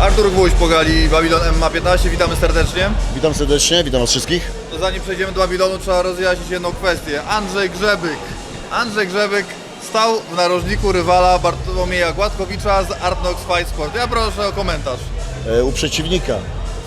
Artur Gwóźdź, Pogali, Babylon MMA 15, witamy serdecznie. Witam serdecznie, witam was wszystkich. To zanim przejdziemy do Babylonu, trzeba rozjaśnić jedną kwestię. Andrzej Grzebyk. Andrzej Grzebyk stał w narożniku rywala Bartłomieja Gładkowicza z Artnox Fight Sport. Ja proszę o komentarz. E, u przeciwnika.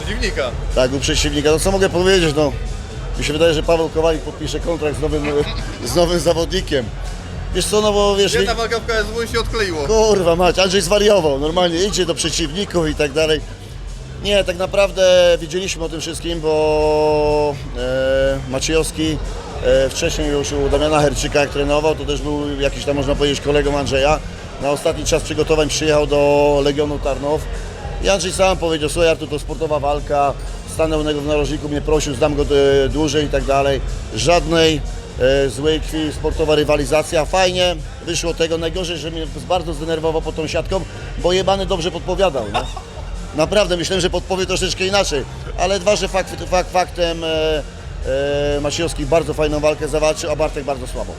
Przeciwnika. Tak, u przeciwnika. No co mogę powiedzieć, no. Mi się wydaje, że Paweł Kowalik podpisze kontrakt z nowym, z nowym zawodnikiem. Wiesz co, no bo wiesz... Jedna walka w KSW się odkleiło. Kurwa mać, Andrzej zwariował, normalnie idzie do przeciwników i tak dalej. Nie, tak naprawdę wiedzieliśmy o tym wszystkim, bo e, Maciejowski e, wcześniej już u Damiana Herczyka trenował, to też był jakiś tam można powiedzieć kolegą Andrzeja. Na ostatni czas przygotowań przyjechał do Legionu Tarnów i Andrzej sam powiedział, słuchaj Artur, to sportowa walka, stanął w narożniku, mnie prosił, znam go e, dłużej i tak dalej. Żadnej e, złej krwi, sportowa rywalizacja, fajnie wyszło tego. Najgorzej, że mnie bardzo zdenerwował pod tą siatką, bo jebany dobrze podpowiadał. Nie? Naprawdę myślałem, że podpowie troszeczkę inaczej, ale dwa, że fakt, fakt faktem e, e, Maciejowski bardzo fajną walkę zawalczył, a Bartek bardzo słabo.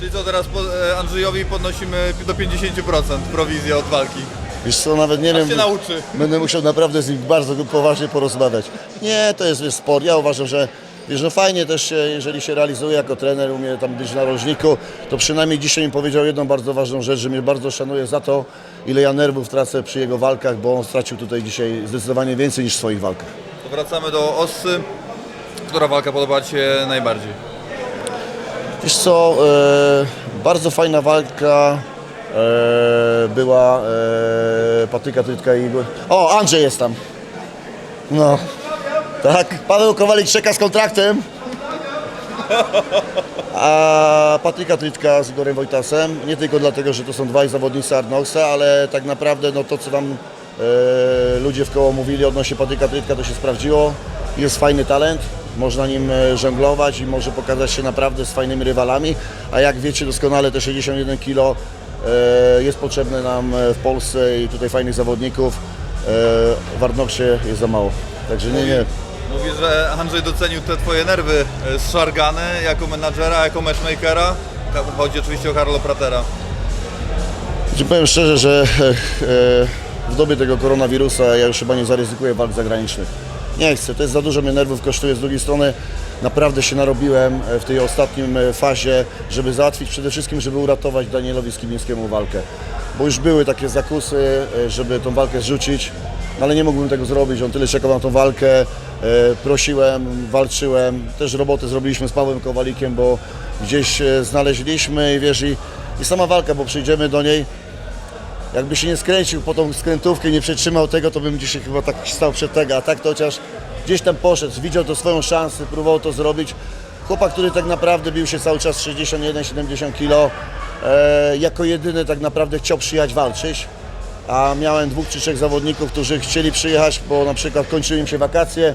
Czyli co, teraz po, e, Andrzejowi podnosimy do 50% prowizję od walki. Wiesz co, nawet nie Aż wiem, się nauczy. będę musiał naprawdę z nim bardzo poważnie porozmawiać. Nie, to jest wiesz, sport. Ja uważam, że wiesz, no fajnie też, się, jeżeli się realizuje jako trener, umie tam być na rożniku, to przynajmniej dzisiaj mi powiedział jedną bardzo ważną rzecz, że mnie bardzo szanuje za to, ile ja nerwów tracę przy jego walkach, bo on stracił tutaj dzisiaj zdecydowanie więcej niż w swoich walkach. To wracamy do Ossy. Która walka podoba Ci się najbardziej? Wiesz co, e, bardzo fajna walka e, była e, Patyka Trytka i... O, Andrzej jest tam. No, tak. Paweł Kowalik czeka z kontraktem. A Patryka Trytka z Igorem Wojtasem, nie tylko dlatego, że to są dwaj zawodnicy Arnoxa, ale tak naprawdę no, to, co tam e, ludzie w koło mówili odnośnie Patryka Trytka, to się sprawdziło. Jest fajny talent, można nim e, żonglować i może pokazać się naprawdę z fajnymi rywalami, a jak wiecie doskonale te 61 kg e, jest potrzebne nam e, w Polsce i tutaj fajnych zawodników. E, w Arnoxie jest za mało. Także nie, nie. Mówi, że Andrzej docenił te Twoje nerwy e, zszargane jako menadżera, jako matchmakera. Chodzi oczywiście o Carlo Pratera. Ci powiem szczerze, że e, e, w dobie tego koronawirusa ja już chyba nie zaryzykuję walk zagranicznych. Nie chcę, to jest za dużo mnie nerwów kosztuje. Z drugiej strony naprawdę się narobiłem w tej ostatnim fazie, żeby załatwić przede wszystkim, żeby uratować Danielowi Skibińskiemu walkę. Bo już były takie zakusy, żeby tą walkę zrzucić, no ale nie mógłbym tego zrobić. On tyle czekał na tą walkę, prosiłem, walczyłem. Też robotę zrobiliśmy z Pawłem Kowalikiem, bo gdzieś e, znaleźliśmy i wiesz, i, i sama walka, bo przyjdziemy do niej, jakby się nie skręcił po tą skrętówkę nie przetrzymał tego, to bym dzisiaj chyba tak stał przed tego, a tak to chociaż gdzieś tam poszedł, widział to swoją szansę, próbował to zrobić. Chłopak, który tak naprawdę bił się cały czas 61-70 kg, e, jako jedyny tak naprawdę chciał przyjechać walczyć, a miałem dwóch czy trzech zawodników, którzy chcieli przyjechać, bo na przykład kończyły im się wakacje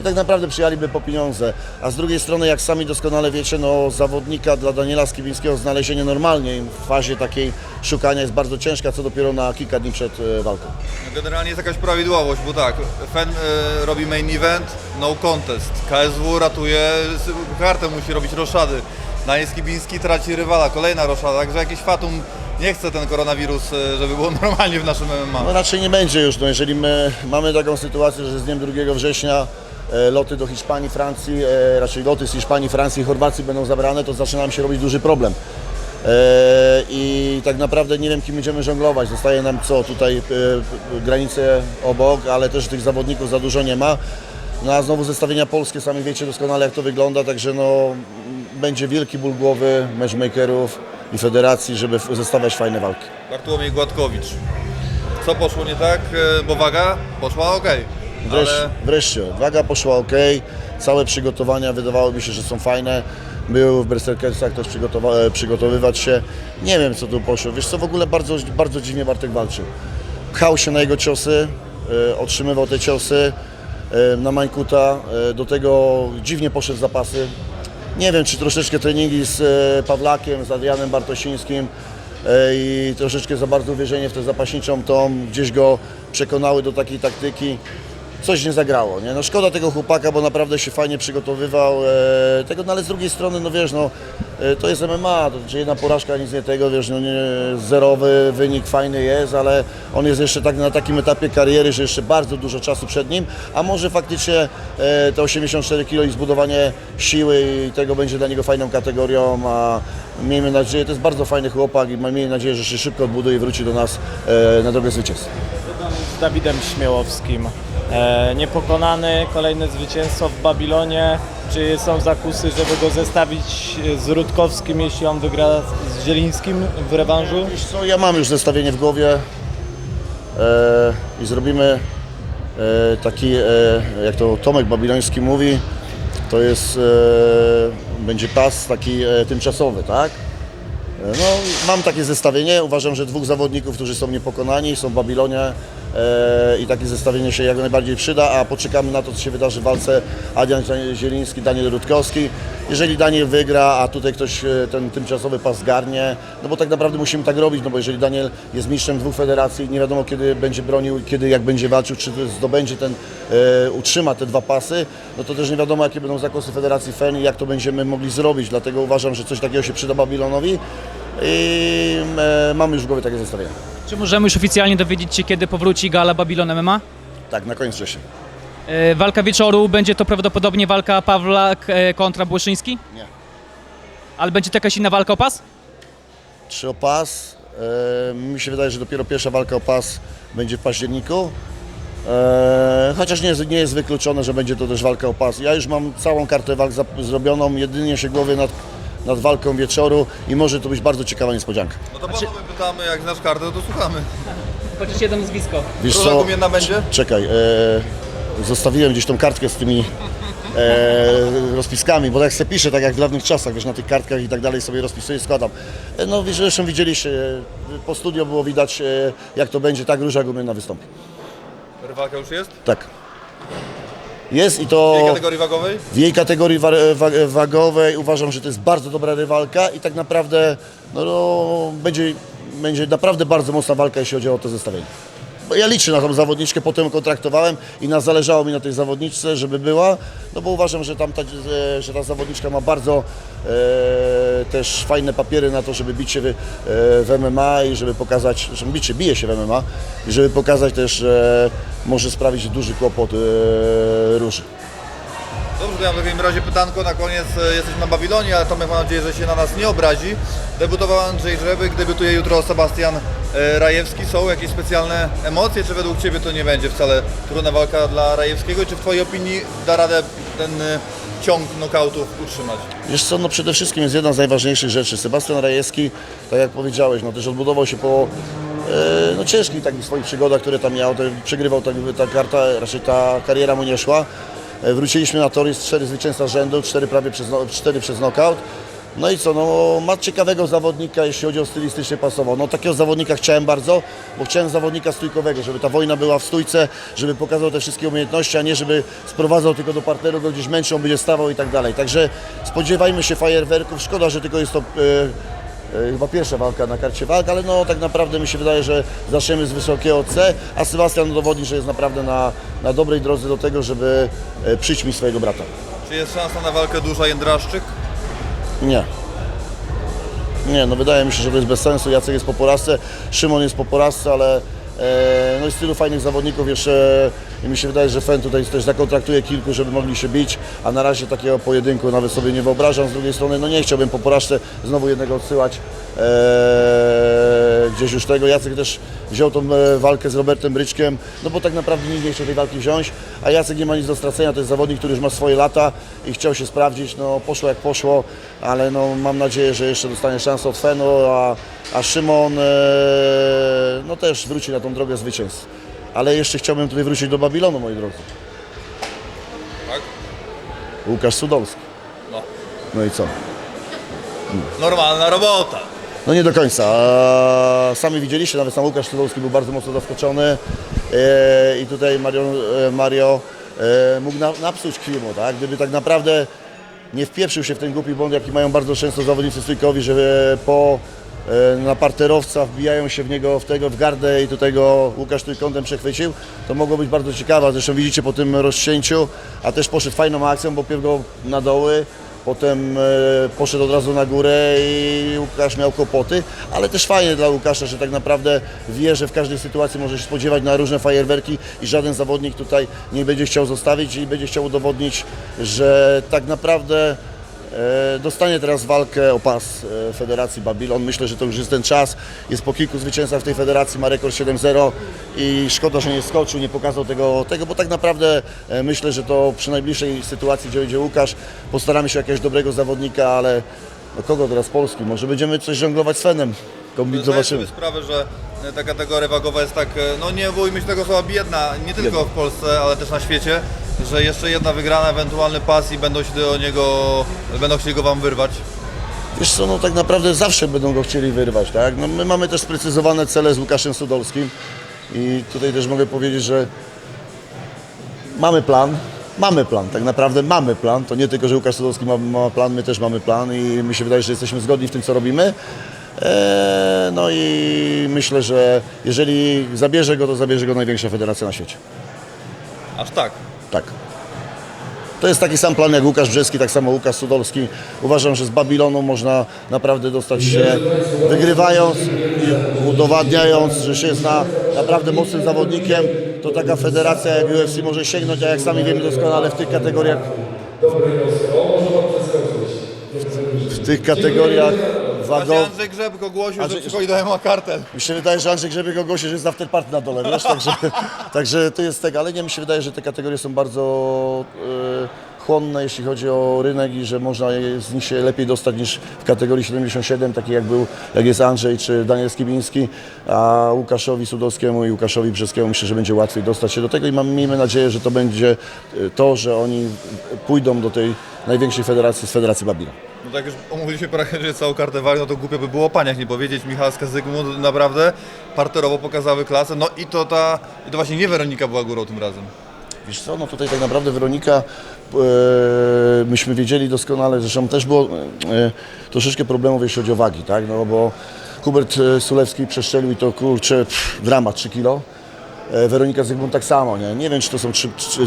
i tak naprawdę przyjechaliby po pieniądze. A z drugiej strony, jak sami doskonale wiecie, no zawodnika dla Daniela Skibińskiego znalezienie normalnie w fazie takiej szukania jest bardzo ciężka, co dopiero na kilka dni przed e, walką. Generalnie jest jakaś prawidłowość, bo tak, Fen e, robi main event, no contest. KSW ratuje, kartę musi robić roszady. Daniel Skibiński traci rywala, kolejna roszada, także jakiś fatum nie chce ten koronawirus, e, żeby było normalnie w naszym MMA. No raczej nie będzie już, no jeżeli my mamy taką sytuację, że z dniem 2 września e, loty do Hiszpanii, Francji, e, raczej loty z Hiszpanii, Francji i Chorwacji będą zabrane, to zaczyna nam się robić duży problem. I tak naprawdę nie wiem, kim będziemy żonglować. Zostaje nam co, tutaj granice obok, ale też tych zawodników za dużo nie ma. No a znowu zestawienia polskie, sami wiecie doskonale jak to wygląda, także no będzie wielki ból głowy matchmakerów i federacji, żeby zestawiać fajne walki. Bartłomiej Gładkowicz. Co poszło nie tak? E, Bo waga poszła ok. Wreszcie, Ale wreszcie, waga poszła ok, całe przygotowania wydawało mi się, że są fajne. Był w Berserkersach też przygotowywać się. Nie wiem co tu poszło. Wiesz co, w ogóle bardzo, bardzo dziwnie Bartek walczył. Pchał się na jego ciosy, e, otrzymywał te ciosy e, na Mańkuta. Do tego dziwnie poszedł zapasy. Nie wiem, czy troszeczkę treningi z e, Pawlakiem, z Adrianem Bartosińskim e, i troszeczkę za bardzo uwierzenie w tę zapaśniczą tą gdzieś go przekonały do takiej taktyki. Coś nie zagrało, nie? No szkoda tego chłopaka, bo naprawdę się fajnie przygotowywał e, tego, no ale z drugiej strony, no wiesz, no to jest MMA, to znaczy jedna porażka, nic nie tego, wiesz, no nie, zerowy wynik fajny jest, ale on jest jeszcze tak na takim etapie kariery, że jeszcze bardzo dużo czasu przed nim, a może faktycznie e, te 84 kg i zbudowanie siły i tego będzie dla niego fajną kategorią, a miejmy nadzieję, to jest bardzo fajny chłopak i miejmy nadzieję, że się szybko odbuduje i wróci do nas e, na drogę zwycięstwa. z Dawidem Śmiałowskim. E, niepokonany, kolejne zwycięstwo w Babilonie. Czy są zakusy, żeby go zestawić z Rutkowskim, jeśli on wygra z Zielińskim w rewanżu? Wiesz co, ja mam już zestawienie w głowie e, i zrobimy e, taki, e, jak to Tomek Babiloński mówi, to jest, e, będzie pas taki e, tymczasowy, tak? E, No, mam takie zestawienie. Uważam, że dwóch zawodników, którzy są niepokonani, są w Babilonie e, i takie zestawienie się jak najbardziej przyda, a poczekamy na to, co się wydarzy w walce. Adrian Zieliński, Daniel Rutkowski. Jeżeli Daniel wygra, a tutaj ktoś e, ten tymczasowy pas zgarnie, no bo tak naprawdę musimy tak robić, no bo jeżeli Daniel jest mistrzem dwóch federacji, nie wiadomo kiedy będzie bronił, kiedy jak będzie walczył, czy zdobędzie ten, e, utrzyma te dwa pasy, no to też nie wiadomo jakie będą zakosy Federacji FEN i jak to będziemy mogli zrobić, dlatego uważam, że coś takiego się przyda Babilonowi i e, mamy już w głowie takie zestawienie. Czy możemy już oficjalnie dowiedzieć się, kiedy powróci gala Babylon MMA? Tak, na koniec września. E, walka wieczoru będzie to prawdopodobnie walka Pawlak e, kontra Błyszyński? Nie. Ale będzie to jakaś inna walka o pas? Trzy o pas. E, mi się wydaje, że dopiero pierwsza walka o pas będzie w październiku. E, chociaż nie jest, nie jest wykluczone, że będzie to też walka o pas. Ja już mam całą kartę walk zap- zrobioną, jedynie się głowie nad, nad walką wieczoru i może to być bardzo ciekawa niespodzianka. No to panowie pytamy, jak znasz kartę, to słuchamy. Chociaż jedno nazwisko. Wiesz Róża gumienna będzie? Czekaj, e, zostawiłem gdzieś tą kartkę z tymi e, rozpiskami, bo tak sobie piszę, tak jak w dawnych czasach, wiesz, na tych kartkach i tak dalej sobie rozpisuję, składam. E, no wiesz, zresztą widzieliście, e, po studio było widać, e, jak to będzie, tak Róża Gumienna wystąpi. Rywalka już jest? Tak. Jest i to W tej kategorii wagowej? w jej kategorii wa- wa- wagowej uważam, że to jest bardzo dobra rywalka i tak naprawdę no, no, będzie, będzie naprawdę bardzo mocna walka, jeśli chodzi o to zestawienie. Ja liczę na tą zawodniczkę, potem kontraktowałem i na, zależało mi na tej zawodniczce, żeby była, no bo uważam, że, tam ta, e, że ta zawodniczka ma bardzo e, też fajne papiery na to, żeby bić się w, e, w MMA i żeby pokazać, że bić się, bije się w MMA i żeby pokazać też, że może sprawić duży kłopot e, Róży. Dobrze, to ja w takim razie pytanko na koniec. E, Jesteśmy na Babilonie, ale Tomek mam nadzieję, że się na nas nie obrazi. Debiutował Andrzej Żebyk, debiutuje jutro Sebastian Rajewski. Są jakieś specjalne emocje, czy według Ciebie to nie będzie wcale trudna walka dla Rajewskiego? Czy w Twojej opinii da radę ten e, ciąg nokautów utrzymać? Wiesz co, no przede wszystkim jest jedna z najważniejszych rzeczy. Sebastian Rajewski, tak jak powiedziałeś, no też odbudował się po e, no, ciężkich takich swoich przygodach, które tam miał. To przegrywał tak, ta karta, raczej ta kariera mu nie szła. E, wróciliśmy na tor, jest cztery zwycięstwa rzędu, cztery prawie przez, no- cztery przez knockout. No i co, no ma ciekawego zawodnika, jeśli chodzi o stylistycznie pasował. No takiego zawodnika chciałem bardzo, bo chciałem zawodnika stójkowego, żeby ta wojna była w stójce, żeby pokazał te wszystkie umiejętności, a nie żeby sprowadzał tylko do partneru, go gdzieś męczył, będzie stawał i tak dalej. Także spodziewajmy się fajerwerków. Szkoda, że tylko jest to e, e, chyba pierwsza walka na karcie walk, ale no tak naprawdę mi się wydaje, że zaczniemy z wysokiego C, a Sebastian udowodni, że jest naprawdę na, na dobrej drodze do tego, żeby e, przyćmić swojego brata. Czy jest szansa na walkę Dusza Jędraszczyk? Nie. Nie, no wydaje mi się, że to jest bez sensu. Jacek jest po porażce, Szymon jest po porażce, ale e, no jest tylu fajnych zawodników jeszcze i mi się wydaje, że Fen tutaj też zakontraktuje kilku, żeby mogli się bić, a na razie takiego pojedynku nawet sobie nie wyobrażam. Z drugiej strony, no nie chciałbym po porażce znowu jednego odsyłać e, gdzieś już tego. Jacek też wziął tą e, walkę z Robertem Bryczkiem, no bo tak naprawdę nikt nie chciał tej walki wziąć, a Jacek nie ma nic do stracenia, to jest zawodnik, który już ma swoje lata i chciał się sprawdzić, no poszło jak poszło, ale no mam nadzieję, że jeszcze dostanie szansę od Fenu, a, a Szymon no też wróci na tą drogę zwycięstw. Ale jeszcze chciałbym tutaj wrócić do Babilonu, moi drodzy. Tak. Łukasz Sudolski. No. No i co? Normalna robota. No nie do końca. Sami widzieliście, nawet sam Łukasz Tudowski był bardzo mocno zaskoczony e, i tutaj Mario, e, Mario e, mógł na, napsuć klimu, tak? Gdyby tak naprawdę nie wpieprzył się w ten głupi błąd, jaki mają bardzo często zawodnicy stójkowi, że po na parterowca wbijają się w niego w tego w gardę i tutaj go Łukasz trójkątem przechwycił, to mogło być bardzo ciekawe. Zresztą widzicie po tym rozcięciu, a też poszedł fajną akcją, bo pierw go na doły, potem e, poszedł od razu na górę i Łukasz miał kłopoty, ale też fajnie dla Łukasza, że tak naprawdę wie, że w każdej sytuacji może się spodziewać na różne fajerwerki i żaden zawodnik tutaj nie będzie chciał zostawić i będzie chciał udowodnić, że tak naprawdę E, Dostanie teraz walkę o pas e, Federacji Babilon. Myślę, że to już jest ten czas. Jest po kilku zwycięstwach w tej federacji, ma rekord 7-0 i szkoda, że nie skoczył, nie pokazał tego, tego bo tak naprawdę e, myślę, że to przy najbliższej sytuacji, gdzie będzie Łukasz, postaramy się jakiegoś dobrego zawodnika, ale no kogo teraz Polski? Może będziemy coś żonglować z Fenem. Kombi- Zdajesz Zobaczymy. sobie sprawę, że e, ta kategoria wagowa jest tak, e, no nie bójmy się tego słowa, biedna, nie tylko w Polsce, ale też na świecie, że jeszcze jedna wygrana, ewentualny pas i będą się do niego, będą chcieli go wam wyrwać. Wiesz co, no tak naprawdę zawsze będą go chcieli wyrwać, tak? No, my mamy też sprecyzowane cele z Łukaszem Sudolskim i tutaj też mogę powiedzieć, że mamy plan, mamy plan, tak naprawdę mamy plan, to nie tylko, że Łukasz Sudolski ma, ma plan, my też mamy plan i mi się wydaje, że jesteśmy zgodni w tym, co robimy. Eee, no i myślę, że jeżeli zabierze go, to zabierze go największa federacja na świecie. Aż tak. Tak. To jest taki sam plan jak Łukasz Brzeski, tak samo Łukasz Sudolski. Uważam, że z Babilonu można naprawdę dostać się wygrywając i udowadniając, że się jest na, naprawdę mocnym zawodnikiem. To taka federacja jak UFC może sięgnąć, a jak sami wiemy doskonale w tych kategoriach w tych kategoriach Właśnie wagowych Andrzej Grzebek ogłosił, Andrzej- że przychodzi do MMA kartel. mi się wydaje, że Andrzej Grzebiek ogłosi, że jest afterparty na dole, wiesz, także, także to jest tego, ale nie, mi się wydaje, że te kategorie są bardzo e, chłonne, jeśli chodzi o rynek i że można je- z nich się lepiej dostać niż w kategorii 77, taki jak był, jak jest Andrzej czy Daniel Skibiński, a Łukaszowi Sudowskiemu i Łukaszowi Brzeskiemu myślę, że będzie łatwiej dostać się do tego i mam, miejmy nadzieję, że to będzie e, to, że oni pójdą do tej największej federacji z Federacji Babila. No tak już omówiliśmy praktycznie całą kartę walk, no to głupio by było o paniach nie powiedzieć. Michalska Zygmunt naprawdę parterowo pokazały klasę. No i to ta, i to właśnie nie Weronika była górą tym razem. Wiesz co, no tutaj tak naprawdę Weronika, myśmy wiedzieli doskonale, zresztą też było e, troszeczkę problemów, jeśli chodzi o wagi, tak, no bo Hubert e, Sulewski przeszczelił i to kurczę, pff, dramat 3 kilo. E, Weronika Zygmunt tak samo, nie? Nie wiem, czy to są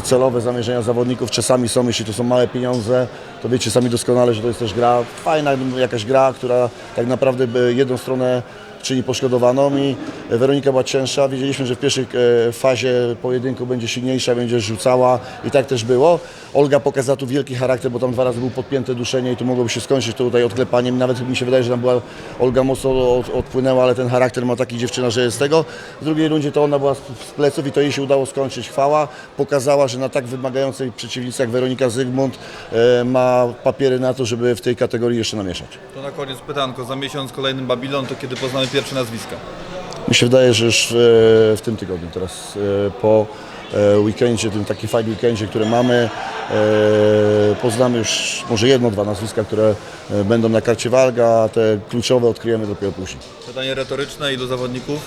celowe zamierzenia zawodników, czasami są, jeśli to są małe pieniądze, to wiecie sami doskonale, że to jest też gra, fajna jakaś gra, która tak naprawdę jedną stronę czyli poszkodowaną i Weronika była cięższa. Wiedzieliśmy, że w pierwszej e, fazie pojedynku będzie silniejsza, będzie rzucała i tak też było. Olga pokazała tu wielki charakter, bo tam dwa razy był podpięte duszenie i tu mogłoby się skończyć to tutaj odklepaniem. Nawet mi się wydaje, że tam była Olga mocno od, odpłynęła, ale ten charakter ma taki dziewczyna, że jest tego. W drugiej rundzie to ona była z, z pleców i to jej się udało skończyć. Chwała pokazała, że na tak wymagającej przeciwnicy jak Weronika Zygmunt e, ma papiery na to, żeby w tej kategorii jeszcze namieszać. To na koniec pytanko, za miesiąc kolejny Babilon, to kiedy poznamy pierwsze nazwiska? Mi się wydaje, że już e, w tym tygodniu teraz e, po weekendzie, tym takim fight weekendzie, który mamy, e, poznamy już może jedno, dwa nazwiska, które e, będą na karcie walga, a te kluczowe odkryjemy dopiero później. Pytanie retoryczne, ilu zawodników?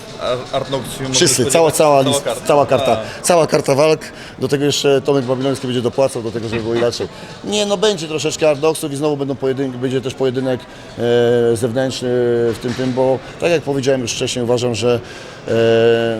A- Art Nox się może Wszyscy, cała, cała, list, karta. cała karta, cała karta walk, do tego jeszcze Tomek Babiloński będzie dopłacał do tego, żeby było inaczej. Nie, no będzie troszeczkę ardoksów i znowu będą pojedyn- będzie też pojedynek e, zewnętrzny w tym, tym, bo tak jak powiedziałem już wcześniej, uważam, że e,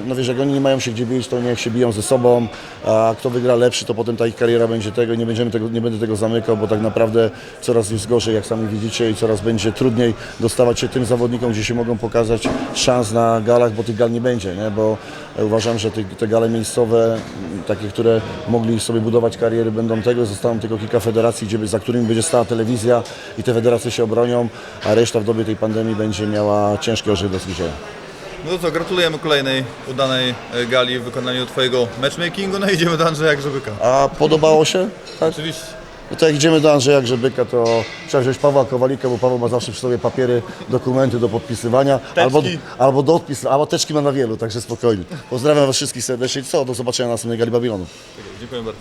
no wiesz, jak oni nie mają się gdzie bić, to niech się biją ze sobą, a kto wygra lepszy, to potem ta ich kariera będzie tego, nie będziemy tego, nie będę tego zamykał, bo tak naprawdę coraz jest gorzej, jak sami widzicie i coraz będzie trudniej dostawać się tym zawodnikom, gdzie się mogą pokazać szans na galach, bo tych gal nie będzie, nie? bo uważam, że te, te gale miejscowe, takie, które mogli sobie budować kariery, będą tego, zostaną tylko kilka federacji, gdzie, za którymi będzie stała telewizja i te federacje się obronią, a reszta w dobie tej pandemii będzie miała ciężki orzech do. No to co, gratulujemy kolejnej udanej e, gali w wykonaniu Twojego matchmakingu. No i idziemy do Andrzeja Grzebyka. A podobało się? Tak? Oczywiście. No to jak idziemy do Andrzeja Grzebyka, to trzeba wziąć Pawła Kowalika, bo Paweł ma zawsze przy sobie papiery, dokumenty do podpisywania. Albo, albo do odpisu, albo teczki ma na wielu, także spokojnie. Pozdrawiam Was wszystkich serdecznie i co, do zobaczenia na następnej Gali Babilonu. Dziękuję bardzo.